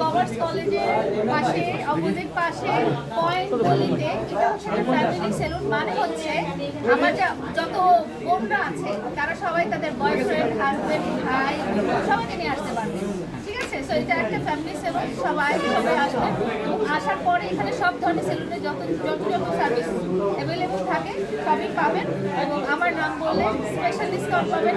Commerce কলেজের পাশে, opposite পাশে পয়েন্ট এটা ফ্যামিলি সেলুন মানে হচ্ছে আমার যত বোনরা আছে, তারা সবাই তাদের বয়ফ্রেন্ড হাজবেন্ড ভাই, সবাইকে নিয়ে আসতে পারবে। ঠিক আছে? সো একটা ফ্যামিলি সেলুন সবাই সবাই আসবেন এবং আসার পরে এখানে সব ধরনের সেলুনে যত যত যত সার্ভিস অ্যাভেলেবল পাবেন এবং আমার নাম বললে স্পেশাল ডিসকাউন্ট পাবেন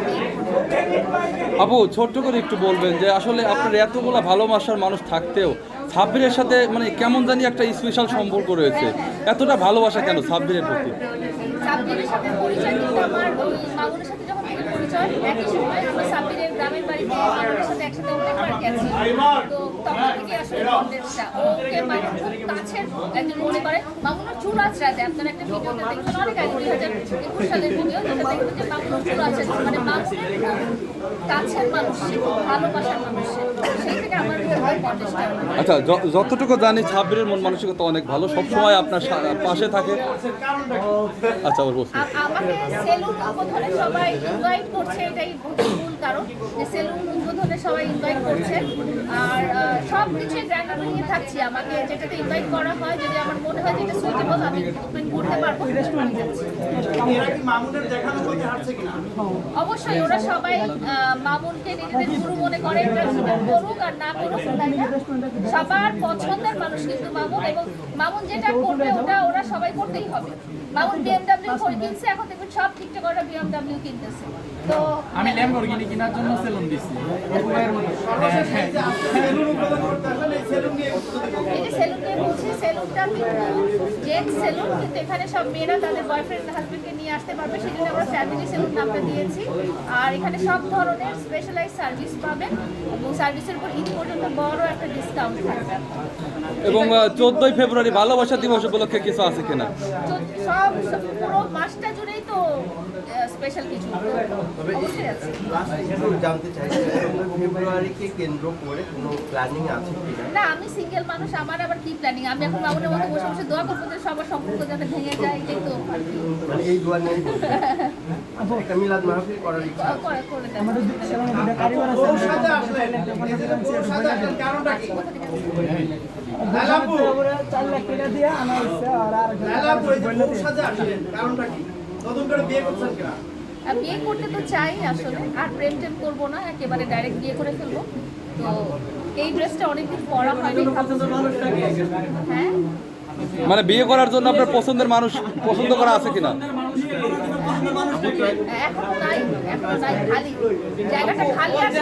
আপু ছোট্ট করে একটু বলবেন যে আসলে আপনার এতগুলো ভালোবাসার মানুষ থাকতেও সাব্বিরের সাথে মানে কেমন জানি একটা স্পেশাল সম্পর্ক রয়েছে। এতটা ভালোবাসা কেন সাব্বিরের প্রতি? সাব্বিরের সাথে পরিচয় কিন্তু আমার মামুনের সাথে যখন পরিচয় একই সময় আমরা সাব্বিরের গ্রামের বাড়িতে মামুনের সাথে একসাথে অনেকবার গেছি। তো তখন থেকে আসলে কন্টেন্টটা ওকে মানে খুব কাছের একজন মনে করে মামুনের চুল আঁচড়াতে আপনারা একটা ভিডিওতে দেখবেন অনেক আগে দুই হাজার একুশ সালের ভিডিও যেটা দেখবেন যে মামুনের চুল আঁচড়াতে মানে মামুনের কাছের মানুষ সে খুব ভালোবাসার মানুষ সেই থেকে আমার আচ্ছা যতটুকু জানি সাব্বিরের মন মানসিকতা অনেক ভালো সবসময় আপনার পাশে থাকে। আচ্ছা ওর বলছি। আমাকে সেলুন উদ্বোধনে সবাই ইনভাইট করছে এটাই মূল কারণ। সেলুন উদ্বোধনে সবাই ইনভাইট করছে। আর সব কিছু এ থাকছি আমাকে যেটাতে ইনভাইট করা হয় যদি আমার মনে হয় যে এটা সুইটেবল আমি করতে পারব। অবশ্যই ওরা সবাই মামুনকে নিজেদের গুরু মনে করে করুক আর না করুক সবার পছন্দের মানুষ কিন্তু মামুন এবং মামুন যেটা করবে ওটা ওরা সবাই করতেই হবে। মামুন বিএমডাব্লিউ কিনছে এখন দেখবেন সব টিকটকাররা বিএমডাব্লিউ কিনতেছে। তো আমি ল্যাম্বরগিনি কেনার জন্য সেলুন দিচ্ছি সেলুন উদ্বোধন করতে আসলে সেলুন নিয়ে জেন্টস সেলুন কিন্তু এখানে সব মেয়েরা তাদের বয়ফ্রেন্ড হাজবেন্ডকে নিয়ে আসতে পারবে সেই জন্য আমরা ফ্যামিলি সেলুন নামটা দিয়েছি। আর এখানে সব ধরনের স্পেশালাইজ সার্ভিস পাবেন এবং সার্ভিসের উপর ঈদ পর্যন্ত বড় একটা ডিসকাউন্ট থাকবে। এবং চোদ্দই ফেব্রুয়ারি ভালোবাসা দিবস উপলক্ষে কিছু আছে কিনা? সব পুরো মাসটা জুড়েই তো স্পেশাল কিছু জানতে চাই ফেব্রুয়ারিকে কেন্দ্র করে কোনো প্ল্যানিং আছে না আমি সিঙ্গেল মানুষ আমার আবার কি প্ল্যানিং আমি এখন মামুনের মতো বসে বসে দোয়া করব যে সবার সম্পর্ক যাতে ভেঙে যায় এটাই তো। মানে এই দুয়ার নিয়ে একটা মিলাদ মাহফিল করার ইচ্ছা আছে। করে করে ওর সাথে আসলেন ওর সাথে আসলেন কারণটা কি? লালাপু। লালাপু এই যে ওর সাথে আসলেন কারণটা কি? নতুন করে বিয়ে করছেন কিনা? বিয়ে করতে তো চাই আসলে আর প্রেম টেম করব না একেবারে ডাইরেক্ট বিয়ে করে ফেলব। তো এই ড্রেসটা অনেকদিন পরা হয়নি হ্যাঁ? মানে বিয়ে করার জন্য আপনার পছন্দের মানুষ পছন্দ করা আছে কিনা? এখন নাই এখন নাই খালি। জায়গাটা খালি আছে